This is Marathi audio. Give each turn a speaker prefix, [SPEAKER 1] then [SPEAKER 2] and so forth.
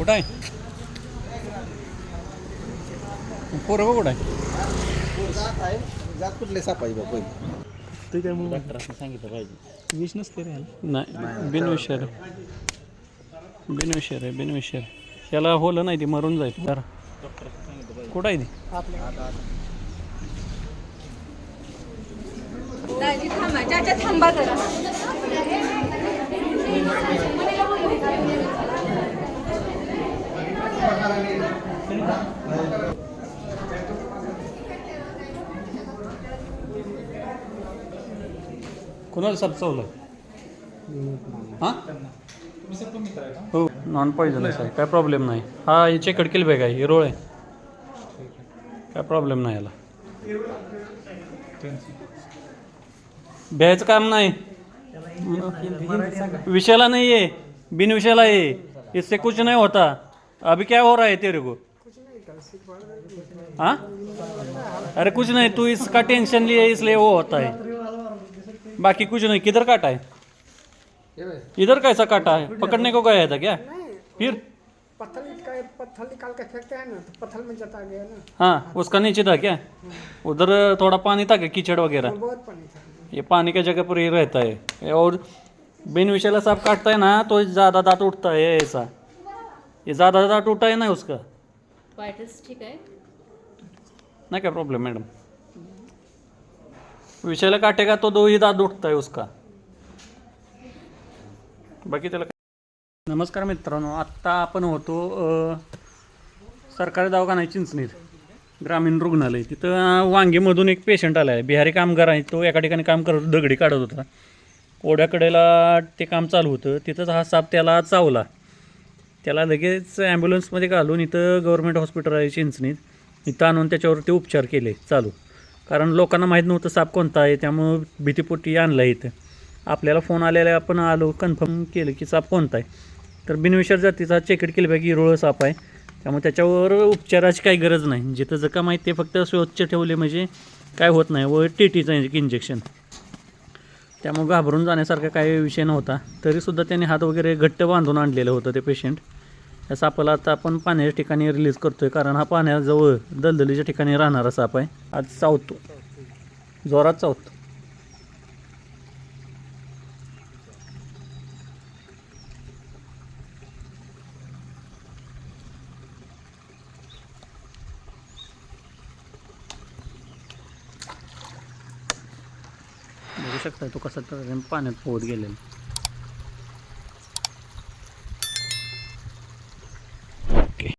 [SPEAKER 1] कुठं आहे? पोरं कुठं आहे?
[SPEAKER 2] जात कुठले सापाई बा पहिले
[SPEAKER 1] ते काय मग
[SPEAKER 3] डॉक्टरांनी सांगितलं पाहिजे.
[SPEAKER 1] विष नसते रे नाही बिनविषार बिनविषार आहे बिनविषार याला होलं नाही ती मरून जाईल. तर कुठं आहे ती?
[SPEAKER 4] थांबा चाचा थांबा जरा.
[SPEAKER 1] कुणाला साप हां? हो नॉन पॉईझन आहे. काय प्रॉब्लेम नाही. हा याचे कडकील बॅग आहे. हिरोळ आहे. काय प्रॉब्लेम नाही याला. भ्यायचं काम नाही. विषयाला नाही आहे. बिन विषयाला है इससे कुछ नहीं होता. अभी क्या हो रहा है तेरे को? हाँ? अरे कुछ नहीं तू इसका टेंशन लिए इसलिए वो होता है। बाकी कुछ नहीं किधर काटा है? इधर कैसा काटा है? पकड़ने को गया था क्या? फिर?
[SPEAKER 5] पत्थर निकाल पत्थर निकाल के फेंकते हैं ना तो पत्थर में जता गया ना।
[SPEAKER 1] हाँ उसका नीचे था क्या? उधर थोड़ा पानी था क्या कीचड़ वगैरह?
[SPEAKER 5] बहुत पानी था।
[SPEAKER 1] ये पानी के जगह पर ही रहता है। और बिन विषैला सांप काटता है ना तो ज़्यादा दांत उठता है ऐसा। ये ज़्यादा दांत उठा है ना उसका?
[SPEAKER 4] वायटस ठीक आहे.
[SPEAKER 1] नहीं क्या प्रॉब्लम मैडम विषयला काटेगा तो दो ही दांत उठता है उसका? बाकी त्याला काय- नमस्कार मित्रांनो आत्ता आपण होतो अ, सरकारी दवाखाना आहे चिंचणीत ग्रामीण रुग्णालय. तिथं वांगीमधून एक पेशंट आला आहे. बिहारी कामगार आहे तो एका ठिकाणी काम करत दगडी काढत होता. ओढ्याकडेला ते काम चालू होतं. तिथंच हा साप त्याला चावला. त्याला लगेच ॲम्ब्युलन्समध्ये घालून इथं गव्हर्मेंट हॉस्पिटल आहे चिंचणीत. इथं आणून त्याच्यावरती उपचार केले चालू. कारण लोकांना माहीत नव्हतं साप कोणता आहे त्यामुळं भीतीपोटी आणला इथं. आपल्याला फोन आलेला आपण आलो कन्फर्म केलं की साप कोणता आहे. तर बिनविषार जातीचा चेकड केलीपैकी रोळ साप आहे. त्यामुळे त्याच्यावर उपचाराची काही गरज नाही. जिथं जखम आहे ते फक्त स्वच्छ ठेवले म्हणजे काय होत नाही. व टी टीचं इंजेक्शन त्यामुळे घाबरून जाण्यासारखा काही विषय नव्हता. तरीसुद्धा त्यांनी हात वगैरे घट्ट बांधून आणलेलं होतं ते पेशंट या सापाला आता आपण पाण्याच्या ठिकाणी रिलीज करतो आहे कारण हा पाण्याजवळ दलदलीच्या ठिकाणी राहणारा साप आहे. आज चावतो. जोरात चावतो. शकता तो कसा तर पाण्यात पोहत गेलेला